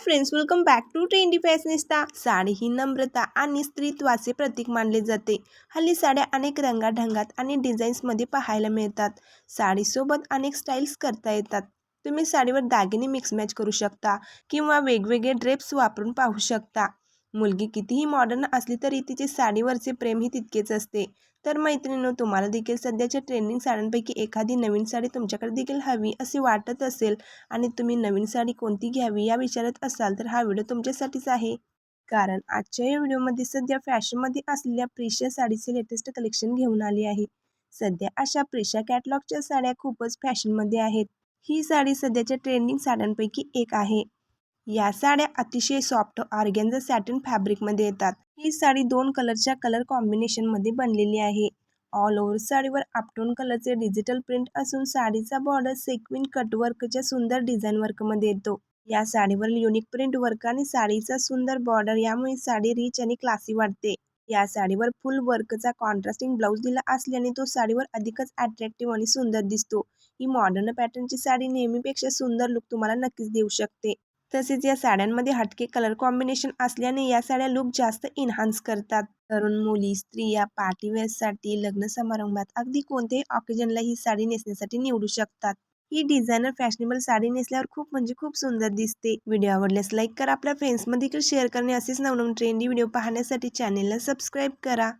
Friends welcome back to trendy fashionista sari ही नम्रता आणि स्त्रीत्वाचे प्रतीक मानले जाते. हल्ली साड्या अनेक रंगाढंगात आणि डिझाईन्समध्ये पाहायला मिळतात. साडीसोबत अनेक स्टाईल्स करता येतात. तुम्ही साडीवर दागिने मिक्स मॅच करू शकता किंवा वेगवेगळे ड्रेप्स वापरून पाहू शकता. मुलगी कितीही मॉडर्न असली तरी तिचे साडीवरचे प्रेम ही तितकेच असते. तर मैत्रिणीनो तुम्हाला देखील सध्याच्या ट्रेंडिंग साड्यांपैकी एखादी नवीन साडी तुमच्याकडे देखील हवी असे वाटत असेल आणि तुम्ही नवीन साडी कोणती घ्यावी या विचारत असाल तर हा व्हिडिओ तुमच्यासाठीच आहे. कारण आजच्या या व्हिडिओमध्ये सध्या फॅशनमध्ये असलेल्या प्रिशा साडीचे लेटेस्ट कलेक्शन घेऊन आली आहे. सध्या अशा प्रिशा कॅटलॉगच्या साड्या खूपच फॅशनमध्ये आहेत. ही साडी सध्याच्या ट्रेंडिंग साड्यांपैकी एक आहे. या साड्या अतिशय सॉफ्ट ऑर्गेन्झा सॅटन फॅब्रिकमध्ये येतात. ही साडी दोन कलरच्या कलर कॉम्बिनेशनमध्ये बनलेली आहे. ऑल ओव्हर साडीवर आपटोन कलरचे डिजिटल प्रिंट असून साडीचा बॉर्डर सेक्विन कटवर्कच्या सुंदर डिझाईन वर्कमध्ये येतो. या साडीवर युनिक प्रिंट वर्क आणि साडीचा सुंदर बॉर्डर यामुळे साडी रिच आणि क्लासी वाटते. या साडीवर फुल वर्कचा कॉन्ट्रास्टिंग ब्लाऊज दिला असल्याने तो साडीवर अधिकच अट्रॅक्टिव्ह आणि सुंदर दिसतो. ही मॉडर्न पॅटर्नची साडी नेहमीपेक्षा सुंदर लुक तुम्हाला नक्कीच देऊ शकते. तसेच या साड्यांमध्ये हटके कलर कॉम्बिनेशन असल्याने या साड्या लुक जास्त इन्हान्स करतात. तरुण मुली स्त्रिया पार्टीवेअरसाठी लग्न समारंभात अगदी कोणत्याही ऑकेजनला ही साडी नेसण्यासाठी निवडू शकतात. ही डिझायनर फॅशनेबल साडी नेसल्यावर खूप म्हणजे खूप सुंदर दिसते. व्हिडिओ आवडल्यास लाईक करा. आपल्या फ्रेंड्समध्ये देखील शेअर करणे असेच नवनवीन ट्रेंडी व्हिडिओ पाहण्यासाठी चॅनेलला सबस्क्राईब करा.